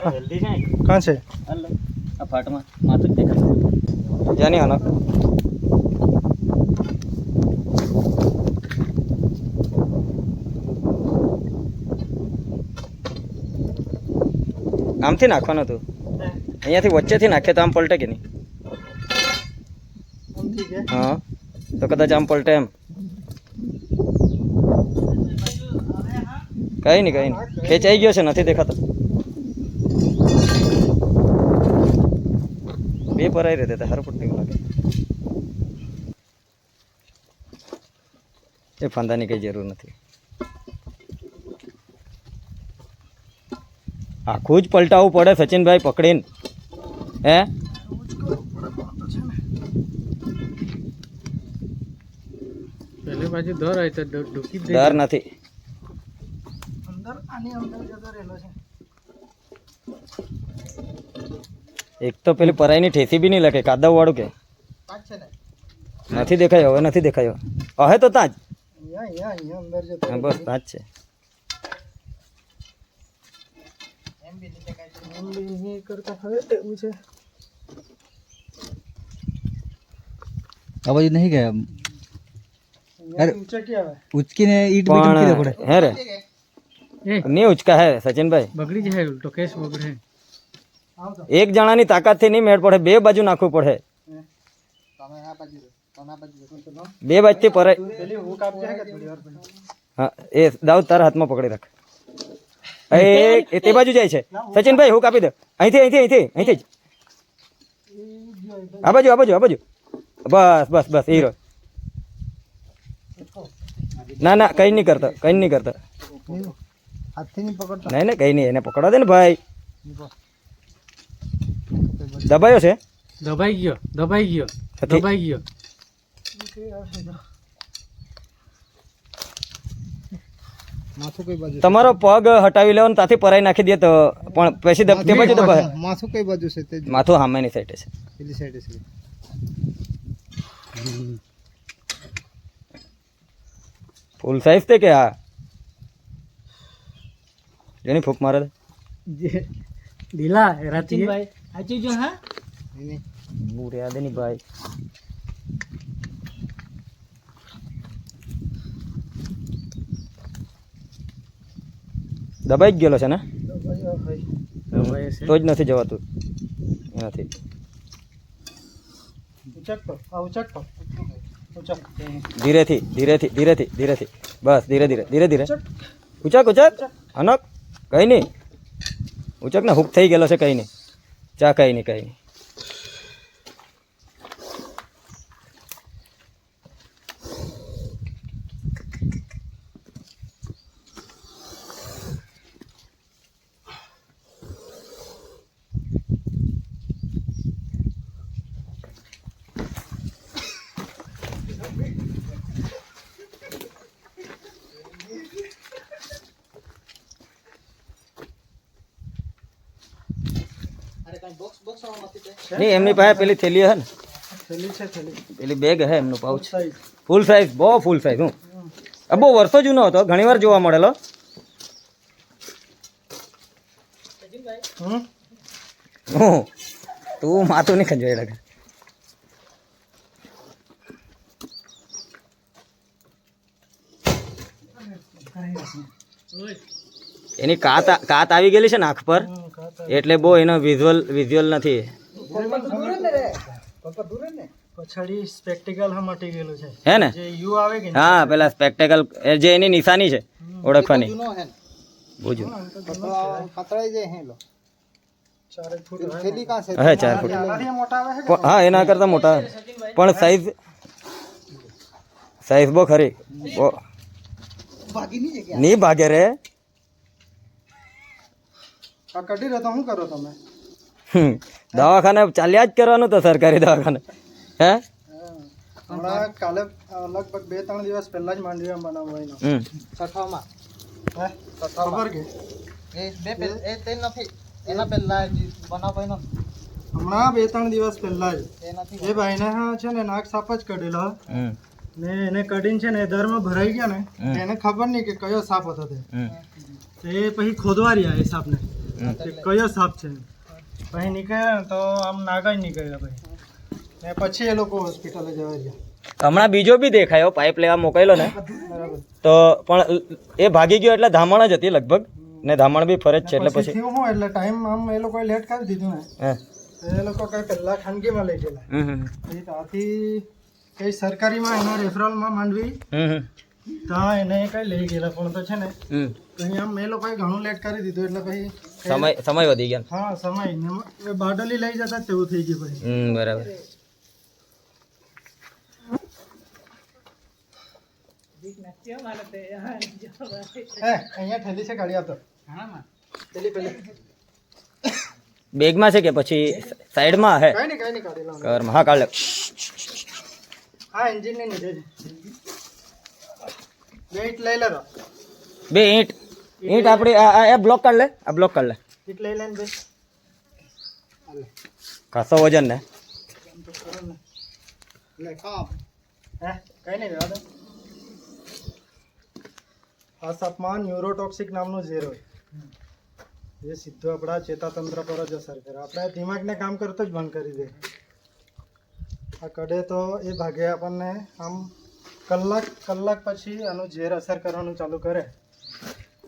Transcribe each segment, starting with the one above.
અરે જલ્દી જાય કાં છે હાલ આ ફાટમાં માથું જ દેખાશે જાની આનો આમથી નાખવાનું હતું અહીંયાથી વચ્ચેથી નાખે તો આમ પલટે કે નહીં સમજી ગયા હા તો કદાચ આમ પલટે એમ કઈ નહીં કઈ નહીં ખેંચાઈ ગયો છે નથી દેખાતો બે પર આવી તે હારું નહીં લાગે. એ ફાંદાની કઈ જરૂર નથી. આખું જ પલટાવવું પડે સચિનભાઈ પકડીને. હે? પહેલી બાજુ દર હોય તો નથી. અંદર આની અંદર જતો રહેલો છે. એક તો પેલી પરાઈની ઠેસી બી નહીં લખે કાદવ વાળું કે. પાંચ છે ને નથી દેખાયો હવે નથી દેખાયો. હવે તો ત્યાં અહીંયા અહીંયા અહીંયા અંદર જતો જ હા, બસ તાજ છે. આ બાજુ નહીં ગયા? અહીંયા ઊંચે કે આવે ઉચકીને ઈટ બીટ પડે. હે રે. નહીં ઉચકા હે સચિનભાઈ. બગડી જાય ઉલટો કેસ બગડે. એક જણાની તાકાતથી નહીં મેળ પડે બે બાજુ નાખવું પડે. બે બાજુથી પછી? હા એ દાઉદ તારા હાથમાં પકડી રાખ. એ એ તે બાજુ જાય છે. સચિનભાઈ હું કાપી દે. અહીંથી અહીંથી અહીંથી અહીંથી જ. આ બાજુ આ બાજુ આ બાજુ. બસ બસ બસ હીરો ના ના કઈ નહીં કરતા કઈ નહીં કરતા. નહીં નહીં ને કઈ નહીં એને પકડવા દે ને ભાઈ. દબાયો છે? દબાઈ ગયો દબાઈ ગયો દબાઈ ગયો. માથું કઈ બાજુ તમારો પગ હટાવી લેવાનો ત્યાંથી પરાઈ નાખી દે તો પણ પછી તે બાજુ તો માથું કઈ બાજુ છે તે માથું સામેની સાઈડે છે. પેલી સાઈડ છે. ફૂલ સાઈઝ તે કે આ? જેની ફૂક મારે ઢીલા રાતી આચી જો હા? બુરે યાદ નહીં ભાઈ. દબાઈ જ ગયેલો છે ને? તો જ નથી જવાતું. એનાથી. ઉચક તો આ ઉચક. તો ઉચક ધીરેથી ધીરેથી ધીરેથી ધીરેથી. બસ ધીરે ધીરે ધીરે ધીરે. ઉચક. ઉચક અનક કઈ નહીં. ઉચક ને હુક થઈ ગયેલો છે કઈ નહીં. ચા કઈ નહીં કઈ નહીં એમની પાસે પેલી થેલી હે ને. થેલી છે થેલી. પેલી બેગ હે એમનું પાઉચ ફૂલ સાઈઝ બહુ ફૂલ સાઈઝ હું. આ બહુ વર્ષો જૂનો હતો ઘણીવાર જોવા મળેલો. હું તું માથું નહીં ખંજવાઈ લાગે. એની કાત કાત આવી ગયેલી છે ને આંખ પર? એટલે બહુ એનો વિઝ્યુઅલ વિઝ્યુઅલ નથી. પછાડી સ્પેક્ટિકલ હા મટી ગયેલું છે. હે ને? જે યુ આવે કે હા પેલા સ્પેક્ટેકલ જે એની નિશાની છે ઓળખવાની. બોજો પતળાઈ જાય હેલો ચાર ફૂટ થેલી કાં છે? હે ચાર ફૂટ. આનાથી મોટા આવે છે પણ હા એના કરતાં મોટા. પણ સાઈઝ સાઈઝ બહુ ખરી. બહુ નહીં ભાગે રે. આ કઢી રહ્યો તો શું કરો તમે? દવાખાને ચાલ્યા જ કરવાનું તો સરકારી દવાખાને. હે? હમણાં કાલે લગભગ બે ત્રણ દિવસ પહેલા જ માંડવી બનાવવા એનો હમ. છઠ્ઠામાં. હે? ખબર કે? હમણાં બે ત્રણ દિવસ પહેલા જ. એ ભાઈને હા છે ને નાક સાપ જ કઢેલો ને એને કઢીને છે ને એ દરમાં ભરાઈ ગયા ને એને ખબર નહીં કે કયો સાપ હતો તે પછી ખોદવા રહ્યા એ સાપને. કયો સાપ છે? પછી નીકળ્યા તો આમ નાગા જ નીકળ્યા ભાઈ. ને પછી એ લોકો હોસ્પિટલે જવા ગયા. હમણાં બીજો બી દેખાયો પાઇપ લેવા મોકલેલો ને. બરાબર. તો પણ એ ભાગી ગયો એટલે ધામણ જ હતી લગભગ. ને ધામણ બી ફરજ છે એટલે પછી હું એટલે ટાઈમ આમ એ લોકોએ લેટ કરી દીધું ને. એ લોકો કઈ પહેલા ખાનગીમાં લઈ ગયેલા. પછી ત્યાંથી કઈ સરકારીમાં એના રેફરલમાં માંડવી. ત્યાં એને કઈ લઈ ગયેલા પણ તો છે ને. હમ. આમ એ લોકોએ ઘણું લેટ કરી દીધું એટલે પછી સમય સમય વધી ગયા હા સમય ને એ બારડોલી લઈ જતા જ તેવું થઈ ગયું પછી હમ બરાબર હે અહીંયા ઠેલી છે ગાડી આપતો પેલી પેલી બેગમાં છે કે પછી સાઈડમાં હે કઈ નહીં કઈ નહીં કાઢી લાવવાનું કવરમાં હા કાઢ લે હા એન્જિનની નીચે છે બે ઈટ લઈ લેતો બે ઈંટ ઈંટ આપણી આ બ્લોક કાઢ લે આ બ્લોક કાઢ લે. ઈંટ લઈ બે હાલે. ખાસો વજન ને. કરો લે કામ હે કઈ નહીં રહેવા દો. આ સાપમાં ન્યુરોટોક્સિક નામનું ઝેર હોય. જે સીધું આપણા ચેતાતંત્ર પર જ અસર કરે. આપણે દિમાગને કામ કરતો જ બંધ કરી દે. આ કડે તો એ ભાગે આપણને આમ કલાક કલાક પછી આનું ઝેર અસર કરવાનું ચાલુ કરે.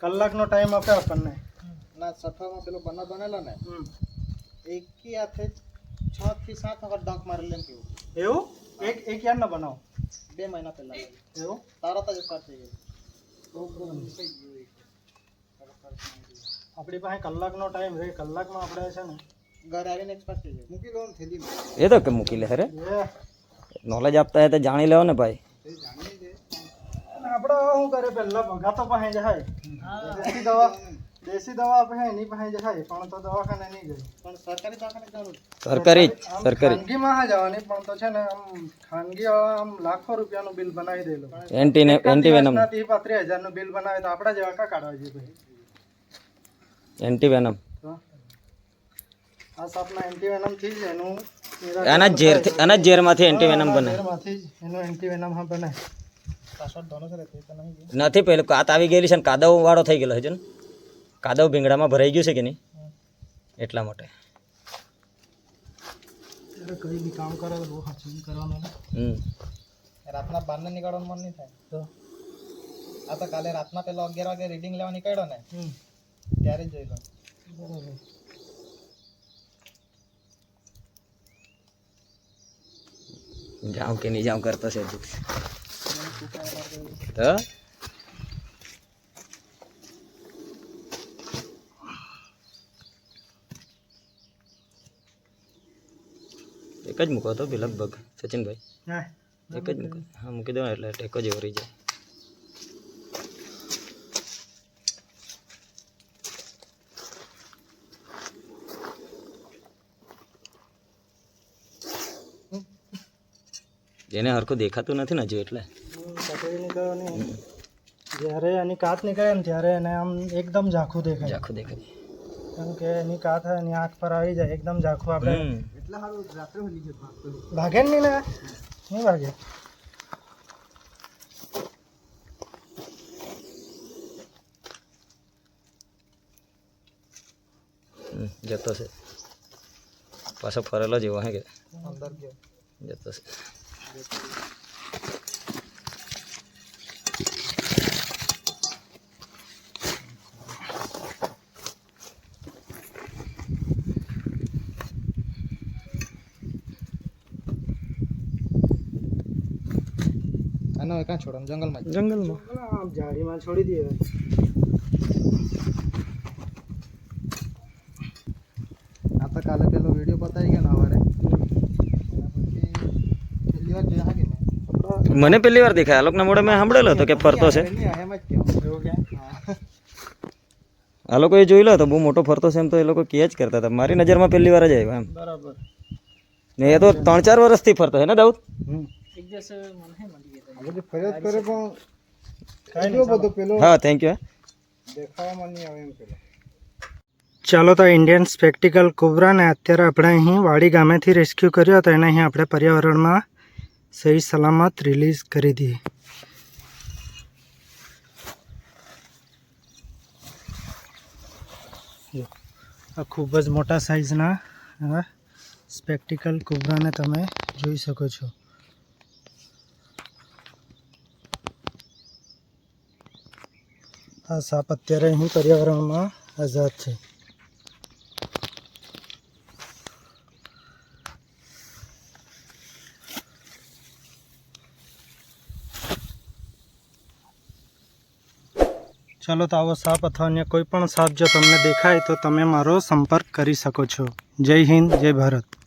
કલાકનો ટાઈમ આપે આપણને ના સફામાં પેલો બના બનેલો ને હમ. એકી હાથે છ થી સાત વખત ડંક મારેલ એમ કેવું એવું એક એક યાર ના બનાવો બે મહિના પહેલા એવું તરત જ સ્ટાર્ટ થઈ ગયું આપણી પાસે કલાકનો ટાઈમ રહે કલાકમાં આપણે છે ને ઘરે આવીને એક્સપાયર થઈ ગયું મૂકી દો ને થેલીમાં એ તો કે મૂકી લે અરે એ નોલેજ આપતા હે તો જાણી લેવો ને ભાઈ અને આપણે શું કરે પહેલા ભગા તો પાસે જાય દેશી દવા દેશી દવા આપણે એની પાસે જાય પણ તો દવાખાને નહીં ગઈ પણ સરકારી દવાખાને જરૂર સરકારી જ આમ સરકારી ખાનગીમાં હા જવાની પણ તો છે ને આમ ખાનગી વાળા આમ લાખો રૂપિયાનું બિલ બનાવી દે લોકો એન્ટી ને એન્ટી વેનમ ત્રીસ પાંત્રીસ હજારનું બિલ બનાવે તો આપણા જેવા કા કાઢવા જોઈએ ભાઈ એન્ટી વેનમ તો આ સાપના એન્ટીવેનમથી જ એનું આના જ ઝેરથી આના જ ઝેરમાંથી એન્ટી વેનમ બને માંથી જ એનું એન્ટીવેનમ હા બને નથી પેલું કાત આવી ગયેલી છે ને કાદવ વાળો થઈ ગયેલો છે ને. કાદવ ભીંગડામાં ભરાઈ ગયું છે કે નહીં? એટલા માટે. એટલે કઈ બી કામ કરે તો બહુ સાચું કરવાનું ને. હમ. રાતના બહારને નીકળવાનું મન નહીં થાય. તો? આ તો કાલે રાતના પેલો અગિયાર વાગે રીડિંગ લેવા નીકળ્યો ને હમ. ત્યારે જ જોઈ લો. બરાબર. જાઉં કે નહીં જાઉં કરતો છે હજુ. એક જ મૂકો તો બી લગભગ સચિનભાઈ હા એક જ મૂકો હા મૂકી દો ને એટલે ટેકો જ રહી જાય જેને હરખું દેખાતું નથી ને હજુ એટલે કટોરી નીકળવાની જ્યારે એની કાચ નીકળે ને ત્યારે એને આમ એકદમ ઝાખું દેખાય. આખું દેખાય. કેમ કે એની કાચ એની આંખ પર આવી જાય એકદમ ઝાખું આપણે. હમ. ભાગે જ નહીં ને નહીં ભાગે? હમ, જતો છે. પાછો ફરેલો જેવો હે કે? અંદર ગયો. જતો છે. આનો ક્યાં કાં છોડો? જંગલમાં જંગલમાં. આમ ઝાડીમાં છોડી દઈએ. આ તો કાલે પેલો વીડિયો બતાવી ગયો ને વાર જોયા કે મને પહેલી વાર દેખાય. આલોકના મોડે મેં સાંભળેલો હતો કે ફરતો છે. આ લોકોએ જોઈ લો તો બહુ મોટો ફરતો છે એમ તો એ લોકો કહે જ કરતા હતા. મારી નજરમાં પહેલી વાર જ આવ્યો એમ. બરાબર. ને એ તો ત્રણ ચાર વર્ષથી ફરતો છે ને દાઉદ? બધી ફરિયાદ કરે પણ એટલો બધો પેલો હા થેન્ક યુ દેખાવામાં નહીં આવે એમ પેલો ચાલો તો ઇન્ડિયન સ્પેક્ટિકલ કોબ્રાને અત્યારે આપણે અહીં વાડી ગામેથી રેસ્ક્યુ કર્યો તો એને અહીં આપણે પર્યાવરણમાં સહી સલામત રિલીઝ કરી દીધી. આ ખૂબ જ મોટા સાઇઝના સ્પેક્ટિકલ કોબ્રાને તમે જોઈ શકો છો. આ સાપ અત્યારે અહીં પર્યાવરણમાં આઝાદ છે. ચાલો તો આવો સાપ અથવા અન્ય કોઈ પણ સાપ જો તમને દેખાય તો તમે મારો સંપર્ક કરી શકો છો. જય હિન્દ, જય ભારત.